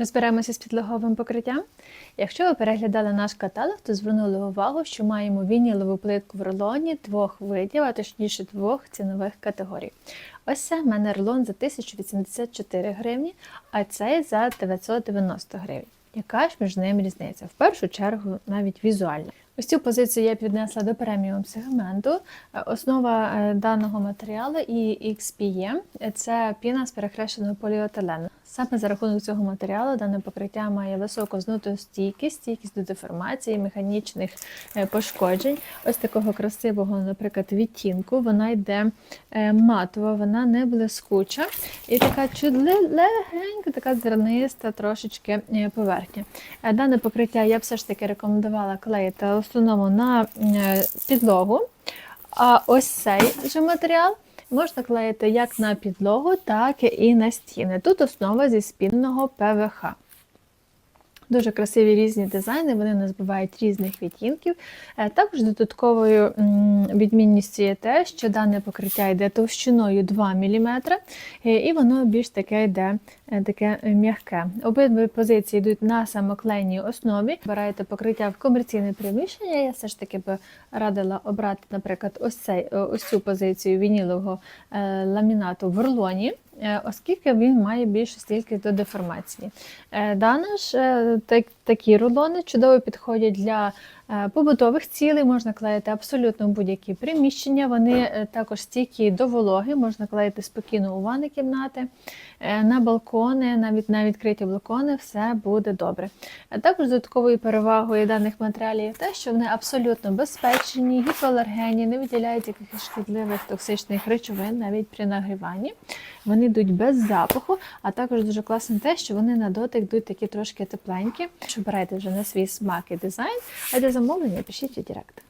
Розберемося з підлоговим покриттям. Якщо ви переглядали наш каталог, то звернули увагу, що маємо вінілову плитку в рулоні двох видів, а точніше двох цінових категорій. Ось це в мене рулон за 1084 гривні, а цей за 990 гривень. Яка ж між ними різниця? В першу чергу навіть візуальна. Ось цю позицію я піднесла до преміум сегменту. Е, Основа е, даного матеріалу і XPE – це піна з перехрещеного поліетилену. Саме за рахунок цього матеріалу дане покриття має високу знутостійкість, стійкість стійкість до деформації, механічних е, пошкоджень. Ось такого красивого, наприклад, відтінку. Вона йде матова, вона не блискуча і така легенька, така зерниста трошечки поверхня. Дане покриття я все ж таки рекомендувала клеїти основному на е, підлогу. А ось цей же матеріал можна клеїти як на підлогу, так і на стіни. Тут основа зі спільного ПВХ. Дуже красиві різні дизайни, вони нас бувають різних відтінків. Е, Також додатковою відмінністю є те, що дане покриття йде товщиною 2 мм, і воно більш таке йде е, таке м'яке. Обидві позиції йдуть на самоклейній основі. Обираєте покриття в комерційне приміщення. Я все ж таки би радила обрати, наприклад, ось цей е, ось цю позицію вінілового е, ламінату в рулоні. Е, Оскільки він має більшу стійкість до деформації. Е, Дане ж е, так, такі рулони чудово підходять для побутових цілей, можна клеїти абсолютно будь-які приміщення. Вони е, також стійкі до вологи, можна клеїти спокійно у ванні кімнати, е, на балкони, навіть на відкриті балкони, все буде добре. Також додатковою перевагою даних матеріалів є те, що вони абсолютно безпечні, гіпоалергенні, не виділяють якихось шкідливих токсичних речовин навіть при нагріванні. Вони йдуть без запаху, а також дуже класно те, що вони на дотик йдуть такі трошки тепленькі. Що обирайте вже на свій смак і дизайн, а замовлення пишіть у Директ.